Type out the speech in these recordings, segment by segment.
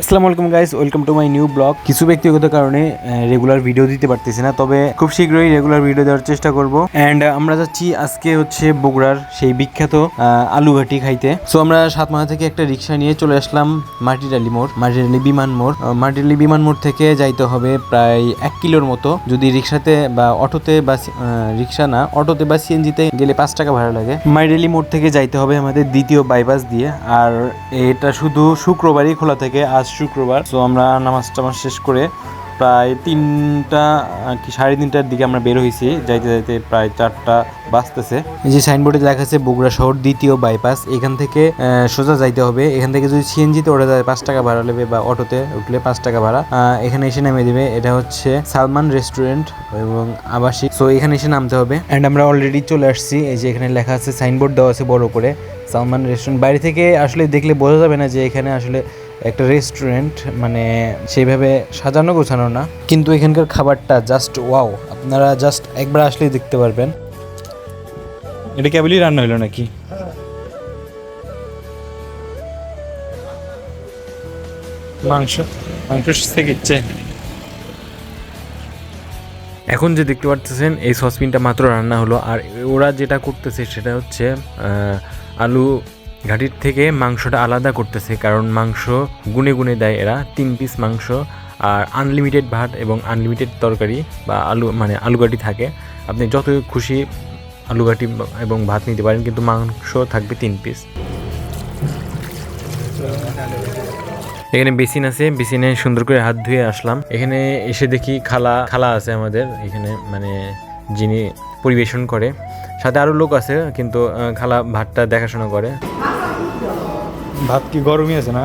আসসালামু আলাইকুম guys welcome to my new blog কিছু ব্যক্তিগত কারণে রেগুলার ভিডিও দিতে পারতেছি না, তবে খুব শীঘ্রই রেগুলার ভিডিও দেওয়ার চেষ্টা করব। অ্যান্ড আমরা যাচ্ছি আজকে হচ্ছে বগুড়ার সেই বিখ্যাত আলুঘাটি খাইতে। সো আমরা সাতমাথা থেকে একটা রিক্সা নিয়ে চলে আসলাম মাটিডালি মোড় মাটিডালি বিমান মোড়। মাটিডালি বিমান মোড় থেকে যাইতে হবে প্রায় এক কিলোর মতো। যদি রিক্সাতে বা অটোতে বা রিক্সা না, অটোতে বা সিএনজিতে গেলে পাঁচ টাকা ভাড়া লাগে। মাইডেলি মোড় থেকে যাইতে হবে আমাদের দ্বিতীয় বাইপাস দিয়ে। আর এটা শুধু শুক্রবারই খোলা থাকে আজ শুক্রবার, তো আমরা নামাজ টামাজ শেষ করে প্রায় তিনটা কি সাড়ে তিনটার দিকে আমরা বের হয়েছি। যাইতে যাইতে প্রায় চারটা বাজতেছে। এই যে সাইনবোর্ডে লেখা আছে বগুড়া শহর দ্বিতীয় বাইপাস এখান থেকে সোজা যাইতে হবে। এখান থেকে যদি সিএনজিতে ওঠা যায়, পাঁচ টাকা ভাড়া নেবে বা অটোতে উঠলে পাঁচ টাকা ভাড়া। এখানে এসে নামিয়ে দেবে। এটা হচ্ছে সালমান রেস্টুরেন্ট এবং আবাসিক। সো এখানে এসে নামতে হবে। অ্যান্ড আমরা অলরেডি চলে আসছি। এই যে এখানে লেখা আছে সাইনবোর্ড দেওয়া আছে বড় করে। সালমান রেস্টুরেন্ট বাইরে থেকে আসলে দেখলে বোঝা যাবে না যে এখানে আসলে একটা রেস্টুরেন্ট মানে সেইভাবে সাজানো গোছানো না। কিন্তু এখানকার খাবারটা জাস্ট ওয়াও আপনারা জাস্ট একবার আসলেই দেখতে পারবেন। এটা কেবলই রান্না হলো নাকি? মাংস। মাংস থেকে ইচ্ছে এখন যে দেখতে পারতেছেন এই সসপিনটা মাত্র রান্না হলো। আর ওরা যেটা করতেছে সেটা হচ্ছে আলু ঘাটির থেকে মাংসটা আলাদা করতেছে, কারণ মাংস গুনে গুনে দেয় এরা। তিন পিস মাংস আর আনলিমিটেড ভাত এবং আনলিমিটেড তরকারি বা আলু মানে আলু ঘাটি থাকে। আপনি যত খুশি আলু ঘাটি এবং ভাত নিতে পারেন, কিন্তু মাংস থাকবে তিন পিস এখানে বেসিন আছে, বেসিনে সুন্দর করে হাত ধুয়ে আসলাম। এখানে এসে দেখি খালা খালা আছে আমাদের। এখানে মানে যিনি পরিবেশন করে। সাথে আরও লোক আছে, কিন্তু খালা ভাতটা দেখাশোনা করে। ভাত কি গরমই আছে না?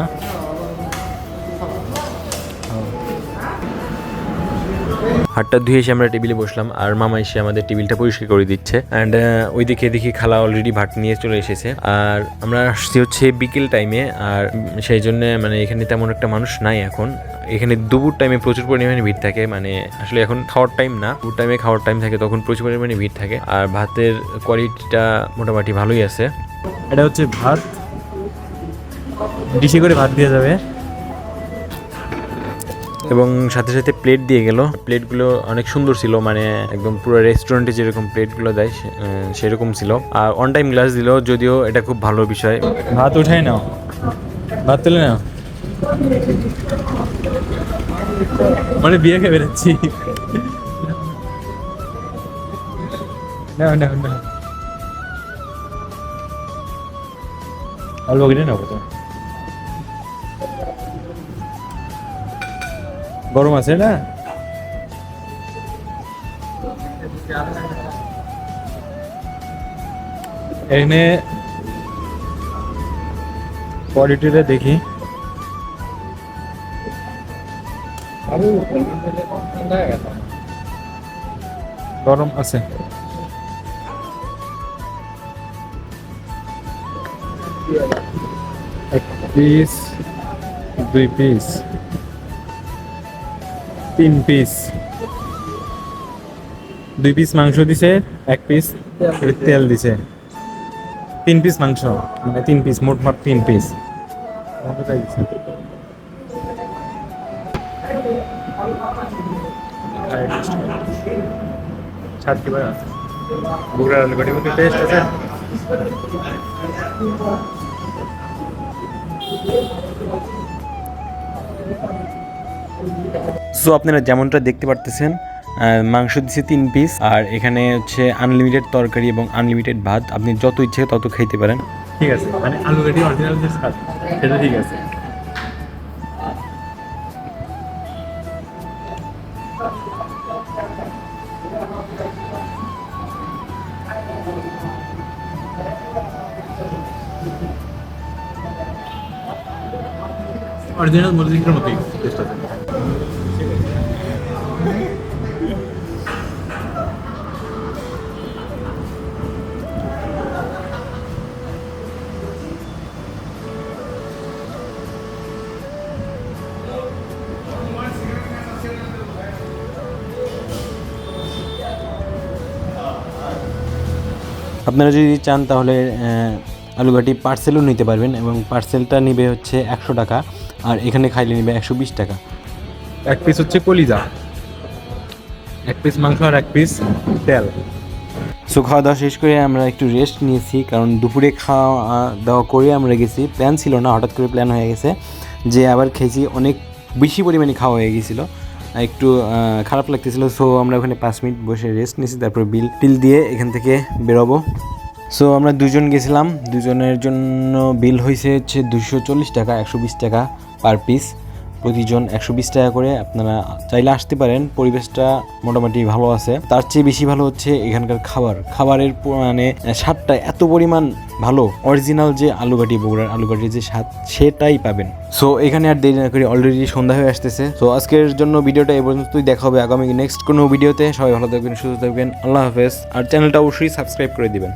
হাতটা ধুয়ে এসে আমরা টেবিলে বসলাম আর মামা এসে আমাদের টেবিলটা পরিষ্কার করে দিচ্ছে। অ্যান্ড ওইদিকে দেখি খালা অলরেডি ভাত নিয়ে চলে এসেছে। আর আমরা আসছি হচ্ছে বিকেল টাইমে আর সেই জন্য মানে এখানে তেমন একটা মানুষ নাই এখন। এখানে দুপুর টাইমে প্রচুর পরিমাণে ভিড় থাকে মানে আসলে এখন খাওয়ার টাইম না। দুপুর টাইমে খাওয়ার টাইম থাকে তখন প্রচুর পরিমাণে ভিড় থাকে। আর ভাতের কোয়ালিটিটা মোটামুটি ভালোই আছে। এটা হচ্ছে ভাত। ডিশে করে ভাত দিয়ে যাবে। এবং সাথে সাথে প্লেট দিয়ে গেল। প্লেটগুলো অনেক সুন্দর ছিল মানে একদম পুরো রেস্টুরেন্টে যেরকম প্লেটগুলো দেয় সেরকম ছিল। আর অন টাইম গ্লাস দিল যদিও এটা খুব ভালো বিষয়। ভাত উঠাই নাও। ভাত তুলে নাও। মানে বিয়ে খেয়ে বেরোচ্ছি নাও নাও নাও। অল্প কিনে নেব তো গরম আছে না? এখানে কোয়ালিটিটা দেখি। গরম আছে। এক পিস দুই পিস তিন পিস দুই পিস মাংস দিছে এক পিস তেল দিছে। তিন পিস মাংস মানে তিন পিস মোট মোট তিন পিস মধ্যে টেস্ট আছে? সো আপনারা যেমনটা দেখতে পারতেছেন মাংস দিচ্ছে তিন পিস আর এখানে হচ্ছে আনলিমিটেড তরকারি এবং আনলিমিটেড ভাত। আপনি যত ইচ্ছে তত খাইতে পারেন। ঠিক আছে মানে আলুঘাটি অরিজিনাল যে স্বাদ, সেটা ঠিক আছে। অরিজিনাল মুরগির মতোই টেস্ট আছে। আপনারা যদি চান তাহলে আলুঘাটি পার্সেলও নিতে পারবেন এবং পার্সেলটা নিবে হচ্ছে একশো টাকা আর এখানে খাইলে নেবে একশো বিশ টাকা। এক পিস হচ্ছে কলিজা। এক পিস মাংস আর এক পিস তেল। সো খাওয়া দাওয়া শেষ করে আমরা একটু রেস্ট নিয়েছি কারণ দুপুরে খাওয়া দাওয়া করে আমরা গেছি। প্ল্যান ছিল না হঠাৎ করে প্ল্যান হয়ে গেছে যে আবার খেয়েছি। অনেক বেশি পরিমাণে খাওয়া হয়ে গেছিল। একটু খারাপ লাগতেছিল। সো আমরা ওখানে পাঁচ মিনিট বসে রেস্ট নিয়েছি, তারপর বিল টিল দিয়ে এখান থেকে বেরোবো। সো আমরা দুজন গেছিলাম। দুজনের জন্য বিল হয়েছে হচ্ছে দুশো চল্লিশ টাকা, একশো বিশ টাকা পার পিস প্রতিজন একশো বিশ টাকা করে আপনারা চাইলে আসতে পারেন। পরিবেশটা মোটামুটি ভালো আছে। তার চেয়ে বেশি ভালো হচ্ছে এখানকার খাবার। খাবারের মানে স্বাদটা এত পরিমাণ ভালো। অরিজিনাল যে আলুঘাটি, বগুড়ার আলুঘাটির যে স্বাদ, সেটাই পাবেন। সো এখানে আর দেরি না করে অলরেডি সন্ধ্যা হয়ে আসতেছে। তো আজকের জন্য ভিডিওটা এ পর্যন্তই। দেখা হবে আগামী নেক্সট কোনো ভিডিওতে। সবাই ভালো থাকবেন, সুস্থ থাকবেন। আল্লাহ হাফেজ। আর চ্যানেলটা অবশ্যই সাবস্ক্রাইব করে দিবেন।